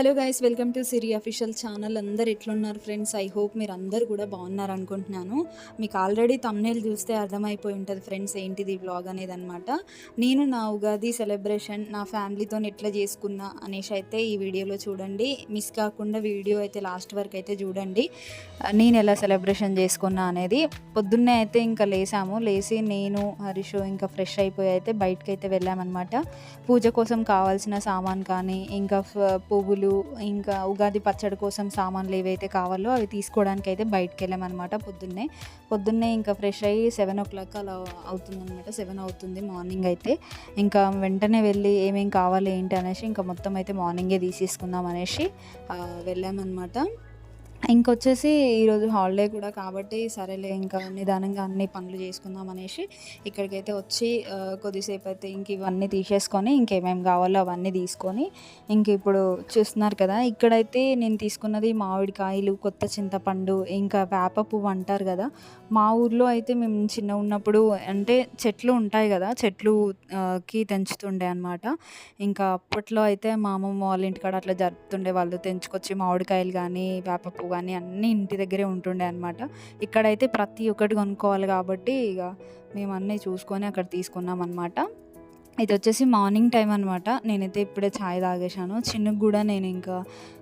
Hello guys welcome to Siri official channel అందరు ఎట్లున్నారు friends I hope మీరు అందరు కూడా బాగున్నారు అనుకుంటున్నాను. మీకు ఆల్రెడీ తమ్నేల్ చూస్తే అర్థమైపోయి ఉంటుంది ఫ్రెండ్స్ ఏంటిది బ్లాగ్ అనేది అనమాట నేను నా ఉగాది సెలబ్రేషన్ నా ఫ్యామిలీతో ఎట్లా చేసుకున్నా అనేసి అయితే ఈ వీడియోలో చూడండి. మిస్ కాకుండా వీడియో అయితే లాస్ట్ వరకు అయితే చూడండి. నేను ఎలా సెలబ్రేషన్ చేసుకున్నా అనేది. పొద్దున్నే అయితే ఇంకా లేసాము. లేచి నేను హరీష్ ఇంకా ఫ్రెష్ అయిపోయి అయితే బయటకు అయితే వెళ్ళామన్నమాట. పూజ కోసం కావాల్సిన సామాన్ కానీ ఇంకా పువ్వులు ఇంకా ఉగాది పచ్చడి కోసం సామాన్లు ఏవైతే కావాలో అవి తీసుకోవడానికి అయితే బయటకు వెళ్ళామన్నమాట పొద్దున్నే. పొద్దున్నే ఇంకా ఫ్రెష్ అయ్యి సెవెన్ ఓ క్లాక్ అలా అవుతుందన్నమాట. సెవెన్ అవుతుంది మార్నింగ్ అయితే. ఇంకా వెంటనే వెళ్ళి ఏమేమి కావాలి ఏంటి అనేసి ఇంకా మొత్తం అయితే మార్నింగే తీసేసుకుందాం అనేసి వెళ్ళామన్నమాట. ఇంకొచ్చేసి ఈరోజు హాలిడే కూడా కాబట్టి సరేలే ఇంకా నిదానంగా అన్ని పనులు చేసుకుందాం అనేసి ఇక్కడికైతే వచ్చి కొద్దిసేపు అయితే ఇంక ఇవన్నీ తీసేసుకొని ఇంకేమేమి కావాలో అవన్నీ తీసుకొని ఇంక ఇప్పుడు చూస్తున్నారు కదా ఇక్కడైతే నేను తీసుకున్నది మామిడికాయలు కొత్త చింతపండు ఇంకా వేప పువ్వు అంటారు కదా మా ఊర్లో అయితే మేము చిన్న ఉన్నప్పుడు అంటే చెట్లు ఉంటాయి కదా చెట్లు కి తెంచుతుండే అనమాట ఇంకా అప్పట్లో అయితే మా అమ్మమ్మ వాళ్ళ ఇంటికాడ అట్లా జరుపుతుండే వాళ్ళు తెంచుకొచ్చి మామిడికాయలు కానీ వేప పువ్వు కానీ అన్నీ ఇంటి దగ్గరే ఉంటుండే అనమాట ఇక్కడైతే ప్రతి ఒక్కటి కొనుక్కోవాలి కాబట్టి ఇక మేము అన్నీ చూసుకొని అక్కడ తీసుకున్నాం అనమాట ఇది వచ్చేసి మార్నింగ్ టైం అనమాట నేనైతే ఇప్పుడే ఛాయ్ తాగేశాను. చిన్నకు కూడా నేను ఇంకా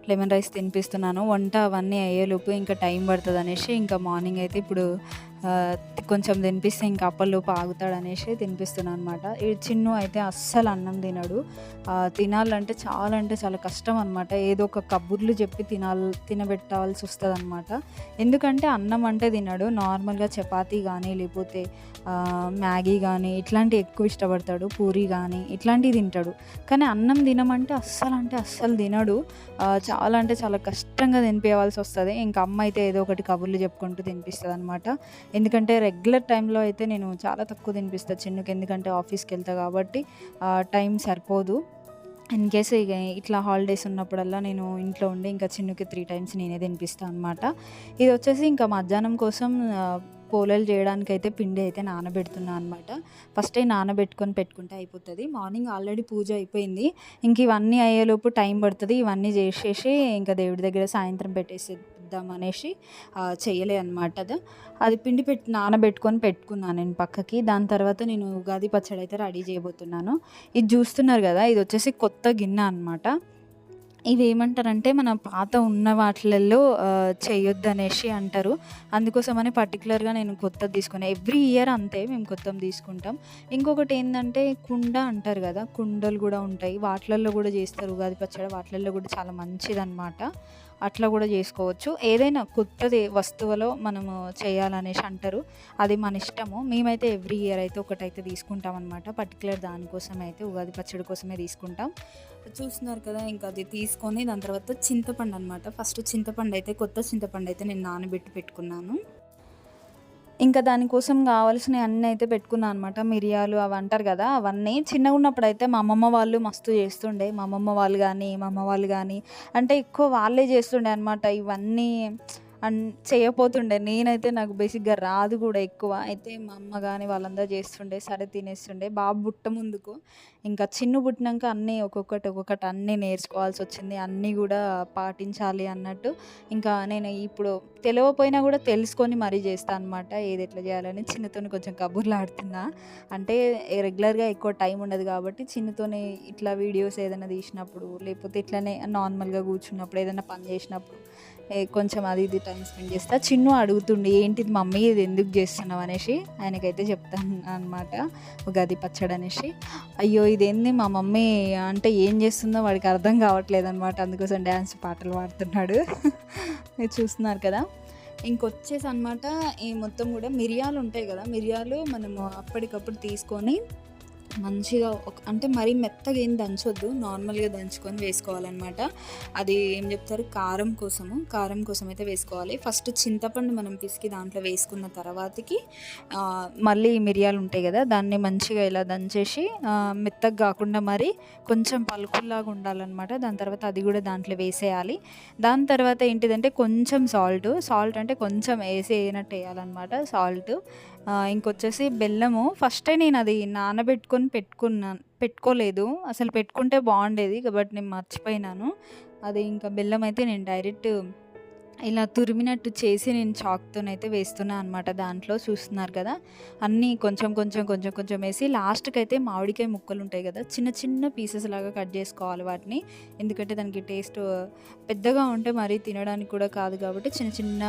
లెమన్ రైస్ తినిపిస్తున్నాను. వంట అవన్నీ అయ్యేలోపు ఇంకా టైం పడుతుంది అనేసి ఇంకా మార్నింగ్ అయితే ఇప్పుడు కొంచెం తినిపిస్తే ఇంకా అప్పల్లోపు ఆగుతాడు అనేసి తినిపిస్తున్నాను అనమాట ఈ చిన్ను అయితే అస్సలు అన్నం తినడు. తినాలంటే చాలా అంటే చాలా కష్టం అనమాట ఏదో ఒక కబుర్లు చెప్పి తినాలి తినబెట్టాల్సి వస్తుంది అనమాట ఎందుకంటే అన్నం అంటే తినడు. నార్మల్గా చపాతీ కానీ లేకపోతే మ్యాగీ కానీ ఇట్లాంటివి ఎక్కువ ఇష్టపడతాడు. పూరి కానీ ఇట్లాంటివి తింటాడు. కానీ అన్నం తినమంటే అస్సలు అంటే అస్సలు తినడు. చాలా అంటే చాలా కష్టంగా తినిపించవలసి వస్తుంది. ఇంకా అమ్మ అయితే ఏదో ఒకటి కబుర్లు చెప్పుకుంటూ తినిపిస్తుంది అనమాట ఎందుకంటే రెగ్యులర్ టైంలో అయితే నేను చాలా తక్కువ తినిపిస్తాను చిన్నుకి ఎందుకంటే ఆఫీస్కి వెళ్తా కాబట్టి టైం సరిపోదు. ఇన్ కేస్ ఇక ఇట్లా హాలిడేస్ ఉన్నప్పుడల్లా నేను ఇంట్లో ఉండి ఇంకా చిన్నుకి త్రీ టైమ్స్ నేనే తినిపిస్తాను అనమాట ఇది వచ్చేసి ఇంకా మధ్యాహ్నం కోసం పోలేలు చేయడానికి అయితే పిండి అయితే నానబెడుతున్నాను అనమాట ఫస్ట్ నానబెట్టుకొని పెట్టుకుంటే అయిపోతుంది. మార్నింగ్ ఆల్రెడీ పూజ అయిపోయింది. ఇంక ఇవన్నీ అయ్యేలోపు టైం పడుతుంది. ఇవన్నీ చేసేసి ఇంకా దేవుడి దగ్గర సాయంత్రం పెట్టేసిద్దాం అనేసి చేయలే అనమాట అది. అది పిండి పెట్టి నానబెట్టుకొని పెట్టుకున్నాను నేను పక్కకి. దాని తర్వాత నేను ఉగాది పచ్చడి అయితే రెడీ చేయబోతున్నాను. ఇది చూస్తున్నారు కదా ఇది వచ్చేసి కొత్త గిన్నె అనమాట ఇవి ఏమంటారంటే మన పాత ఉన్న వాటిలలో చేయొద్దు అనేసి అంటారు. అందుకోసమని పర్టికులర్గా నేను కొత్తది తీసుకున్నాను ఎవ్రీ ఇయర్ అంతే మేము కొత్తది తీసుకుంటాం. ఇంకొకటి ఏంటంటే కుండ అంటారు కదా కుండలు కూడా ఉంటాయి. వాటిలలో కూడా చేస్తారు ఉగాది పచ్చడి వాటిలలో కూడా చాలా మంచిదన్నమాట. అట్లా కూడా చేసుకోవచ్చు. ఏదైనా కొత్తది వస్తువులో మనము చేయాలనేసి అంటారు. అది మన ఇష్టము. మేమైతే ఎవ్రీ ఇయర్ అయితే ఒకటైతే తీసుకుంటాం అనమాట పర్టికులర్ దానికోసం అయితే ఉగాది పచ్చడి కోసమే తీసుకుంటాం. చూస్తున్నారు కదా ఇంకా అది తీసుకొని దాని తర్వాత చింతపండు అనమాట ఫస్ట్ చింతపండు అయితే కొత్త చింతపండు అయితే నేను నానబెట్టి పెట్టుకున్నాను. ఇంకా దానికోసం కావాల్సిన అన్నీ అయితే పెట్టుకున్నాను అనమాట మిరియాలు అవి అంటారు కదా అవన్నీ చిన్నగా ఉన్నప్పుడు అయితే మా అమ్మమ్మ వాళ్ళు మస్తు చేస్తుండే. మా అమ్మమ్మ వాళ్ళు కానీ మా అమ్మ వాళ్ళు కానీ అంటే ఎక్కువ వాళ్ళే చేస్తుండే అనమాట ఇవన్నీ అండ్ చేయపోతుండే నేనైతే నాకు బేసిక్గా రాదు కూడా ఎక్కువ. అయితే మా అమ్మ కానీ వాళ్ళందరూ చేస్తుండే సరే తినేస్తుండే. బాబు పుట్ట ముందుకు. ఇంకా చిన్న పుట్టినాక అన్నీ ఒక్కొక్కటి ఒక్కొక్కటి అన్నీ నేర్చుకోవాల్సి వచ్చింది. అన్నీ కూడా పాటించాలి అన్నట్టు. ఇంకా నేను ఇప్పుడు తెలియకపోయినా కూడా తెలుసుకొని మరీ చేస్తాను అనమాట ఏది ఎట్లా చేయాలని. చిన్నతోని కొంచెం కబుర్లు ఆడుతున్నా. అంటే రెగ్యులర్గా ఎక్కువ టైం ఉండదు కాబట్టి చిన్నతోనే ఇట్లా వీడియోస్ ఏదైనా తీసినప్పుడు లేకపోతే ఇట్లనే నార్మల్గా కూర్చున్నప్పుడు ఏదైనా పని చేసినప్పుడు కొంచెం అది ఇది టైం స్పెండ్ చేస్తా. చిన్ను అడుగుతుండే ఏంటిది మమ్మీ ఇది ఎందుకు చేస్తున్నావు? అనేసి ఆయనకైతే చెప్తాను అనమాట ఉగాది పచ్చడి అనేసి. అయ్యో ఇదేంది? మా మమ్మీ అంటే ఏం చేస్తుందో వాడికి అర్థం కావట్లేదు అనమాట అందుకోసం డ్యాన్స్ పాటలు పాడుతున్నాడు. మీరు చూస్తున్నారు కదా. ఇంకొచ్చేసి అనమాట ఈ మొత్తం కూడా మిరియాలు ఉంటాయి కదా మిరియాలు మనము అప్పటికప్పుడు తీసుకొని మంచిగా ఒక అంటే మరీ మెత్తగా ఏం దంచొద్దు. నార్మల్గా దంచుకొని వేసుకోవాలన్నమాట. అది ఏం చెప్తారు? కారం కోసము. కారం కోసం అయితే వేసుకోవాలి. ఫస్ట్ చింతపండు మనం పిసికి దాంట్లో వేసుకున్న తర్వాతకి మళ్ళీ మిరియాలు ఉంటాయి కదా దాన్ని మంచిగా ఇలా దంచేసి మెత్తగా కాకుండా మరి కొంచెం పలుకుల్లాగా ఉండాలన్నమాట. దాని తర్వాత అది కూడా దాంట్లో వేసేయాలి. దాని తర్వాత ఏంటిదంటే కొంచెం సాల్ట్. సాల్ట్ అంటే కొంచెం వేసి వేయనట్టు వేయాలన్నమాట. సాల్ట్. ఇంకొచ్చేసి బెల్లము. ఫస్టే నేను అది నానబెట్టుకొని పెట్టుకున్నాను పెట్టుకోలేదు. అసలు పెట్టుకుంటే బాగుండేది కాబట్టి నేను మర్చిపోయినాను. అది ఇంకా బెల్లం అయితే నేను డైరెక్ట్ ఇలా తురిమినట్టు చేసి నేను చాక్‌తోనైతే వేస్తున్నాను అనమాట దాంట్లో చూస్తున్నారు కదా! అన్నీ కొంచెం, కొంచెం, కొంచెం, కొంచెం వేసి లాస్ట్కి అయితే మామిడికాయ ముక్కలు ఉంటాయి కదా! చిన్న చిన్న పీసెస్ లాగా కట్ చేసుకోవాలి వాటిని. ఎందుకంటే దానికి టేస్ట్ పెద్దగా ఉంటే మరీ తినడానికి కూడా కాదు కాబట్టి చిన్న చిన్న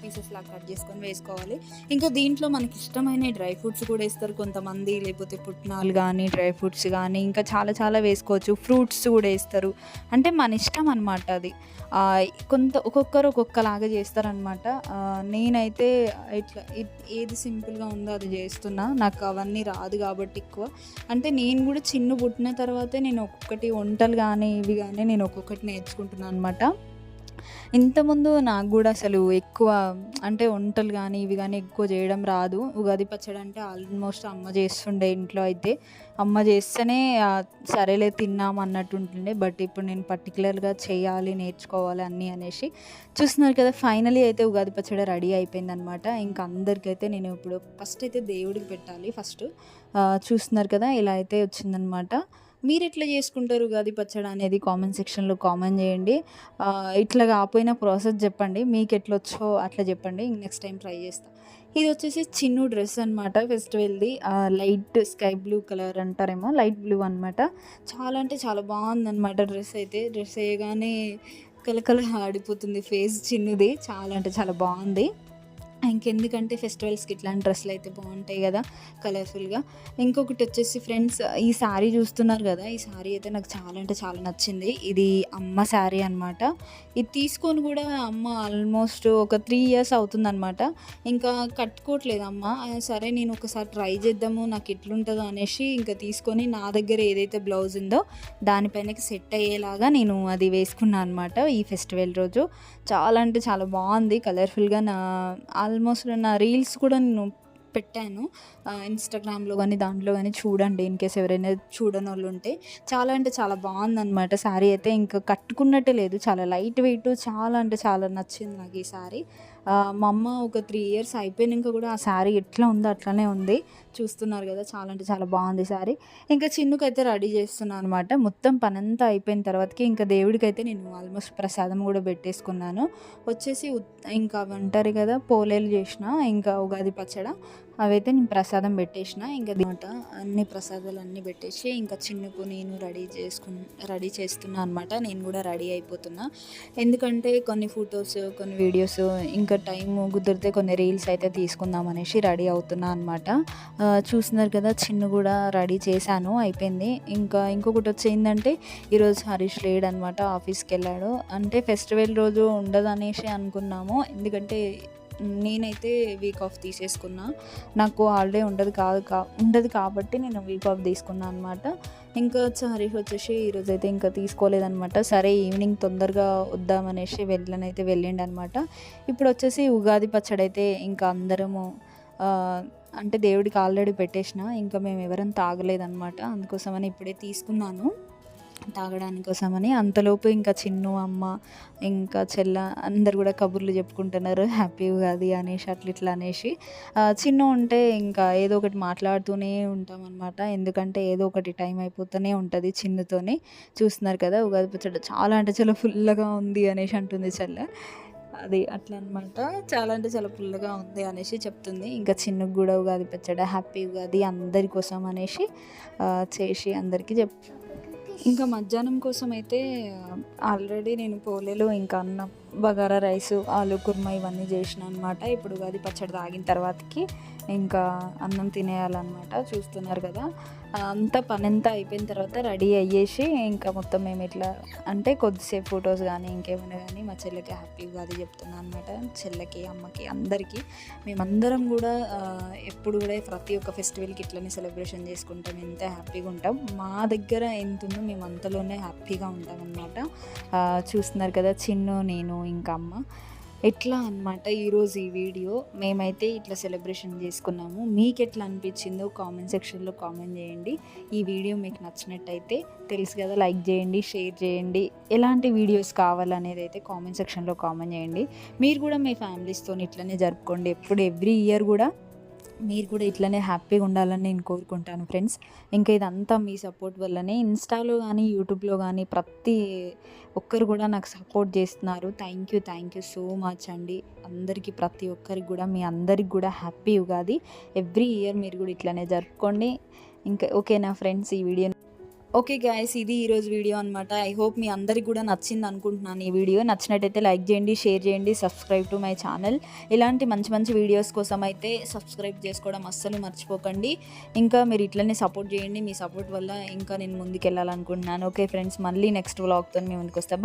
పీసెస్ లాగా కట్ చేసుకొని వేసుకోవాలి. ఇంకా దీంట్లో మనకి ఇష్టమైన డ్రై ఫ్రూట్స్ కూడా వేస్తారు కొంతమంది. లేకపోతే పుట్నాలు కానీ డ్రై ఫ్రూట్స్ కానీ ఇంకా చాలా చాలా వేసుకోవచ్చు. ఫ్రూట్స్ కూడా వేస్తారు అంటే మన ఇష్టం అనమాట అది. కొంత ఒక్కొక్కరు ఒక్కొక్క ఒక్కలాగా చేస్తారనమాట. నేనైతే ఇట్లా ఏది సింపుల్‌గా ఉందో అది చేస్తున్నా. నాకు అవన్నీ రాదు కాబట్టి ఎక్కువ. అంటే నేను కూడా చిన్న పుట్టిన తర్వాతే నేను ఒక్కొక్కటి వంటలు కానీ ఇవి కానీ నేను ఒక్కొక్కటి నేర్చుకుంటున్నాను అనమాట. ఇంతకుముందు నాకు కూడా అసలు ఎక్కువ అంటే వంటలు కానీ ఇవి కానీ ఎక్కువ చేయడం రాదు. ఉగాది పచ్చడి అంటే ఆల్మోస్ట్ అమ్మ చేస్తుండే ఇంట్లో అయితే. అమ్మ చేస్తేనే సరేలే తిన్నాం అన్నట్టు ఉంటుండే. బట్ ఇప్పుడు నేను పర్టిక్యులర్‌గా చేయాలి, నేర్చుకోవాలి అన్నీ అనేసి చూస్తున్నారు కదా! ఫైనలీ అయితే ఉగాది పచ్చడి రెడీ అయిపోయిందనమాట. ఇంకా అందరికైతే నేను ఇప్పుడు ఫస్ట్ అయితే దేవుడికి పెట్టాలి ఫస్ట్ చూస్తున్నారు కదా! ఇలా అయితే వచ్చిందనమాట. మీరు ఎట్లా చేసుకుంటారు ఉగాది పచ్చడి అనేది కామెంట్ సెక్షన్‌లో కామెంట్ చేయండి. ఇట్లా కాపోయిన ప్రాసెస్ చెప్పండి. మీకు ఎట్ల వచ్చో అట్లా చెప్పండి. నెక్స్ట్ టైం ట్రై చేస్తా. ఇదొచ్చేసి చిన్ను డ్రెస్ అనమాట ఫెస్టివల్‌ది. లైట్ స్కై బ్లూ కలర్ అంటారేమో లైట్ బ్లూ అనమాట. చాలా అంటే చాలా బాగుందన్నమాట డ్రెస్ అయితే. డ్రెస్ వేయగానే కలకల ఆడిపోతుంది ఫేస్ చిన్నది చాలా అంటే చాలా బాగుంది ఇంకెందుకంటే ఫెస్టివల్స్‌కి ఇట్లాంటి డ్రెస్సులయితే బాగుంటాయి కదా కలర్‌ఫుల్‌గా. ఇంకొకటి వచ్చేసి ఫ్రెండ్స్ ఈ శారీ చూస్తున్నారు కదా ఈ శారీ అయితే నాకు చాలా అంటే చాలా నచ్చింది. ఇది అమ్మ శారీ అనమాట. ఇది తీసుకొని కూడా అమ్మ ఆల్మోస్ట్ ఒక త్రీ ఇయర్స్ అవుతుందనమాట. ఇంకా కట్టుకోవట్లేదు అమ్మ. సరే నేను ఒకసారి ట్రై చేద్దాము నాకు ఎట్లుంటుందో అనేసి ఇంకా తీసుకొని నా దగ్గర ఏదైతే బ్లౌజ్ ఉందో దానిపైనకి సెట్ అయ్యేలాగా నేను అది వేసుకున్నాను అనమాట ఈ ఫెస్టివల్ రోజు. చాలా అంటే చాలా బాగుంది కలర్‌ఫుల్‌గా నా ఆల్మోస్ట్ నా రీల్స్ కూడా నేను పెట్టాను. ఇన్‌స్టాగ్రామ్‌లో కానీ దాంట్లో కానీ చూడండి ఇన్‌కేస్ ఎవరైనా చూడనోళ్ళుంటే. చాలా అంటే చాలా బాగుందనమాట శారీ అయితే. ఇంకా కట్టుకున్నట్టే లేదు. చాలా లైట్ వెయిట్ చాలా అంటే చాలా నచ్చింది నాకు ఈ శారీ. మా అమ్మ ఒక త్రీ ఇయర్స్ అయిపోయినాక కూడా ఆ శారీ ఎట్లా ఉందో అట్లనే ఉంది. చూస్తున్నారు కదా చాలా అంటే చాలా బాగుంది శారీ. ఇంకా చిన్నకైతే రెడీ చేస్తున్నాను అనమాట. మొత్తం పనంతా అయిపోయిన తర్వాతకి ఇంకా దేవుడికైతే నేను ఆల్మోస్ట్ ప్రసాదం కూడా పెట్టేసుకున్నాను. వచ్చేసి ఇంకా అవి అంటారు కదా పోలేలు చేసిన ఇంకా ఉగాది పచ్చడ. అవైతే నేను ప్రసాదం పెట్టేసిన ఇంకా అనమాట అన్ని ప్రసాదాలు అన్నీ పెట్టేసి ఇంకా చిన్నకు నేను రెడీ చేసుకున్ రెడీ చేస్తున్నా అనమాట. నేను కూడా రెడీ అయిపోతున్నా. ఎందుకంటే కొన్ని ఫొటోస్ కొన్ని వీడియోస్ ఇంకా టైము కుదిరితే కొన్ని రీల్స్ అయితే తీసుకుందాం అనేసి రెడీ అవుతున్నా అనమాట. చూస్తున్నారు కదా! చిన్ను కూడా రెడీ చేశాను అయిపోయింది. ఇంకా ఇంకొకటి వచ్చేందంటే ఈరోజు హరీష్ రేడ్ అనమాట ఆఫీస్కి వెళ్ళాడు అంటే ఫెస్టివల్ రోజు ఉండదు అనేసి అనుకున్నాము. ఎందుకంటే నేనైతే వీక్ ఆఫ్ తీసేసుకున్నా. నాకు హాలిడే ఉండదు కాదు కా ఉండదు కాబట్టి నేను వీక్ ఆఫ్ తీసుకున్నాను అనమాట. ఇంకా వచ్చి హరీష్ వచ్చేసి అయితే ఇంకా తీసుకోలేదనమాట. సరే ఈవినింగ్ తొందరగా వద్దామనేసి వెళ్ళనైతే వెళ్ళిండనమాట. ఇప్పుడొచ్చేసి ఉగాది పచ్చడి అయితే ఇంకా అందరము అంటే దేవుడికి ఆల్రెడీ పెట్టేసిన ఇంకా మేము ఎవరం తాగలేదనమాట. అందుకోసమని ఇప్పుడే తీసుకున్నాను. తాగడానికి కోసమని. అంతలోపు ఇంకా చిన్ను, అమ్మ, ఇంకా చెల్ల అందరు కూడా కబుర్లు చెప్పుకుంటున్నారు. హ్యాపీ ఉగాది అనేసి అట్లా ఇట్లా అనేసి. చిన్ను ఉంటే ఇంకా ఏదో ఒకటి మాట్లాడుతూనే ఉంటాం అనమాట ఎందుకంటే ఏదో ఒకటి టైం అయిపోతూనే ఉంటుంది చిన్నుతోని. చూస్తున్నారు కదా! ఉగాది పచ్చడి చాలా అంటే చాలా ఫుల్గా ఉంది అనేసి అంటుంది చెల్ల అది అట్లా అనమాట. చాలా అంటే చాలా పుల్లగా ఉంది అనేసి చెప్తుంది. ఇంకా చిన్న కూడా ఉగాది పచ్చడి హ్యాపీ ఉగాది అందరి కోసం అనేసి చేసి అందరికీ చెప్ ఇంకా మధ్యాహ్నం కోసం అయితే ఆల్రెడీ నేను పోలేలు ఇంకా అన్నం, బగారా రైసు, ఆలు కుర్మా ఇవన్నీ చేసిన అనమాట. ఇప్పుడు అది పచ్చడి తాగిన తర్వాతకి ఇంకా అన్నం తినేయాలన్నమాట చూస్తున్నారు కదా! అంతా పనంతా అయిపోయిన తర్వాత రెడీ అయ్యేసి ఇంకా మొత్తం మేము ఇట్లా అంటే కొద్దిసేపు ఫొటోస్ కానీ ఇంకేమైనా కానీ మా చెల్లికి హ్యాపీ ఉగాది చెప్తున్నాను అనమాట. చెల్లెకి, అమ్మకి అందరికీ. మేమందరం కూడా ఎప్పుడు కూడా ప్రతి ఒక్క ఫెస్టివల్‌కి ఇట్లనే సెలబ్రేషన్ చేసుకుంటాం. ఎంత హ్యాపీగా ఉంటాం. మా దగ్గర ఎంతుందో మేము అంతలోనే హ్యాపీగా ఉంటామనమాట. చూస్తున్నారు కదా! చిన్ను, నేను ఇంకా అమ్మ. ఎట్లా అనమాట ఈరోజు ఈ వీడియో. మేమైతే ఇట్లా సెలబ్రేషన్ చేసుకున్నాము. మీకు ఎట్లా అనిపించిందో కామెంట్ సెక్షన్‌లో కామెంట్ చేయండి. ఈ వీడియో మీకు నచ్చినట్టయితే తెలుసు కదా! లైక్ చేయండి, షేర్ చేయండి. ఎలాంటి వీడియోస్ కావాలనేదైతే కామెంట్ సెక్షన్‌లో కామెంట్ చేయండి. మీరు కూడా మీ ఫ్యామిలీస్‌తోని ఇట్లనే జరుపుకోండి. ఎప్పుడు ఎవ్రీ ఇయర్ కూడా మీరు కూడా ఇట్లనే హ్యాపీగా ఉండాలని నేను కోరుకుంటాను ఫ్రెండ్స్. ఇంకా ఇదంతా మీ సపోర్ట్ వల్లనే ఇన్స్టాలో కానీ యూట్యూబ్లో కానీ ప్రతి ఒక్కరు కూడా నాకు సపోర్ట్ చేస్తున్నారు. Thank you thank you so much అండి. అందరికీ ప్రతి ఒక్కరికి కూడా మీ అందరికి కూడా హ్యాపీ ఉగాది. ఎవ్రీ ఇయర్ మీరు కూడా ఇట్లనే జరుపుకోండి. ఇంకా ఓకే నా ఫ్రెండ్స్ ఈ వీడియో ఓకే గాయస్ ఇది ఈరోజు వీడియో అనమాట ఐ హోప్ మీ అందరికి కూడా నచ్చింది అనుకుంటున్నాను ఈ వీడియో నచ్చినట్టయితే లైక్ చేయండి షేర్ చేయండి సబ్స్క్రైబ్ టు మై ఛానల్ ఇలాంటి మంచి మంచి వీడియోస్ కోసం అయితే సబ్స్క్రైబ్ చేసుకోవడం అస్సలు మర్చిపోకండి. ఇంకా మీరు ఇట్లనే సపోర్ట్ చేయండి. మీ సపోర్ట్ వల్ల ఇంకా నేను ముందుకు వెళ్ళాలనుకుంటున్నాను ఓకే ఫ్రెండ్స్ మళ్ళీ నెక్స్ట్ వ్లాగ్తో మీ ముందుకు వస్తా